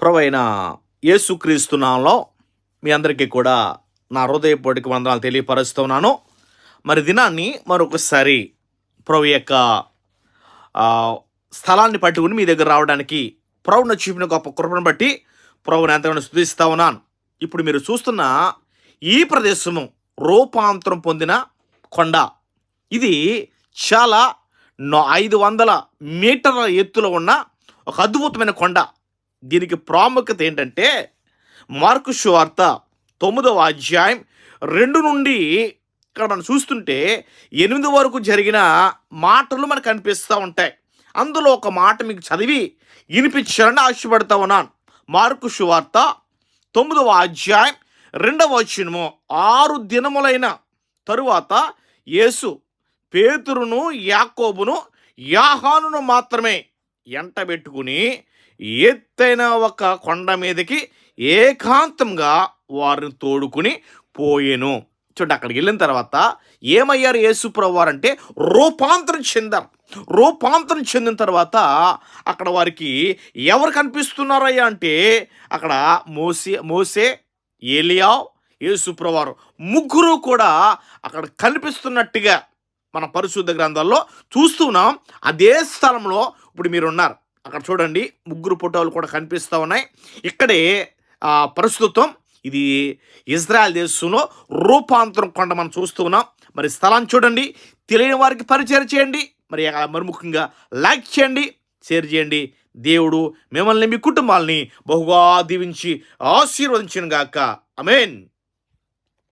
ప్రవైన అయిన మీ అందరికీ కూడా నా హృదయపూర్వక వందనాలు తెలియపరుస్తున్నాను. మరి దినాన్ని మరొకసారి ప్రభు యొక్క స్థలాన్ని పట్టుకుని మీ దగ్గర రావడానికి ప్రభుని చూపిన గొప్ప కృపను బట్టి ప్రభుని ఎంతగానో స్థుతిస్తా ఉన్నాను. ఇప్పుడు మీరు చూస్తున్న ఈ ప్రదేశము రూపాంతరం పొందిన కొండ. ఇది చాలా నో- ఐదు వందల మీటర్ల ఎత్తులో ఉన్న ఒక అద్భుతమైన కొండ. దీనికి ప్రాముఖ్యత ఏంటంటే మార్కు వార్త తొమ్మిదవ అధ్యాయం రెండు నుండి ఇక్కడ మనం చూస్తుంటే ఎనిమిది వరకు జరిగిన మాటలు మనకు కనిపిస్తూ ఉంటాయి. అందులో ఒక మాట మీకు చదివి వినిపించాలని ఆశపడతా ఉన్నాను. మార్కు వార్త తొమ్మిదవ అధ్యాయం రెండవ వచనము. ఆరు దినములైన తరువాత యేసు పేతురును యాకోబును యాహానును మాత్రమే ఎంటబెట్టుకుని ఎత్తైన ఒక కొండ మీదకి ఏకాంతంగా వారిని తోడుకుని పోయాను. చూడండి అక్కడికి వెళ్ళిన తర్వాత ఏమయ్యారు యేసుప్రభు అంటే రూపాంతరం చెందారు. రూపాంతరం చెందిన తర్వాత అక్కడ వారికి ఎవరు కనిపిస్తున్నారయ్యా అంటే అక్కడ మోసే మోసే ఏలియా యేసుప్రవారు ముగ్గురు కూడా అక్కడ కనిపిస్తున్నట్టుగా మన పరిశుద్ధ గ్రంథాల్లో చూస్తున్నాం అదే స్థలంలో ఇప్పుడు మీరు ఉన్నారు అక్కడ చూడండి ముగ్గురు ఫోటోలు కూడా కనిపిస్తూ ఉన్నాయి. ఇక్కడే ప్రస్తుతం ఇది ఇజ్రాయెల్ దేశంలో రూపాంతరం కొండ మనం చూస్తూ ఉన్నాం. మరి స్థలాన్ని చూడండి తెలియని వారికి పరిచయం చేయండి. మరి మరి ముఖ్యంగా లైక్ చేయండి షేర్ చేయండి. దేవుడు మిమ్మల్ని మీ కుటుంబాలని బహుగా దీవించి ఆశీర్వదించిన గాక. అమేన్